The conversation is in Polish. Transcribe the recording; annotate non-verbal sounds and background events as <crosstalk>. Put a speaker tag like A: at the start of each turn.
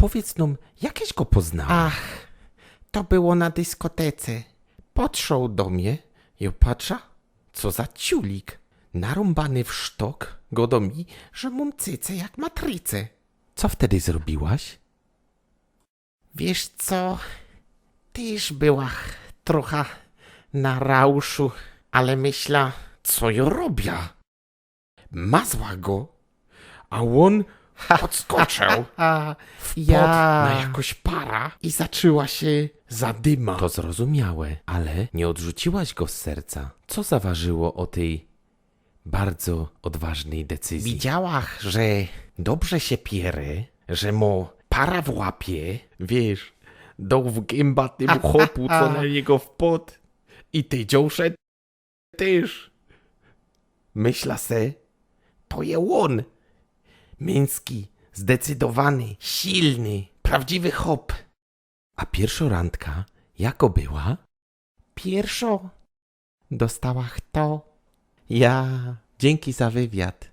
A: powiedz nam, jakieś go poznała?
B: Ach, to było na dyskotece.
A: Podszł do mnie i patrza, co za ciulik. Narąbany w sztok, go do mi, że mam cyce jak matrycę. Co wtedy zrobiłaś?
B: Wiesz co? Tyż była trochę na rauszu, ale myśla,
A: Co ja robię? Mazła go, a on odskoczył <laughs>
B: a
A: pod
B: ja...
A: na jakoś para i zaczęła się zadyma. To zrozumiałe, ale nie odrzuciłaś go z serca. Co zaważyło o tej bardzo odważnej decyzji?
B: Widziałach, że
A: dobrze się pierę, że mu para w łapie, wiesz, dał w gęba temu chopu, co na niego wpod i ty dziąsze też. Myśla se, to je on. Męski, zdecydowany, silny, prawdziwy hop. A pierwsza randka, jako była?
B: pierwszo
A: Dostała kto? Ja. Dzięki za wywiad.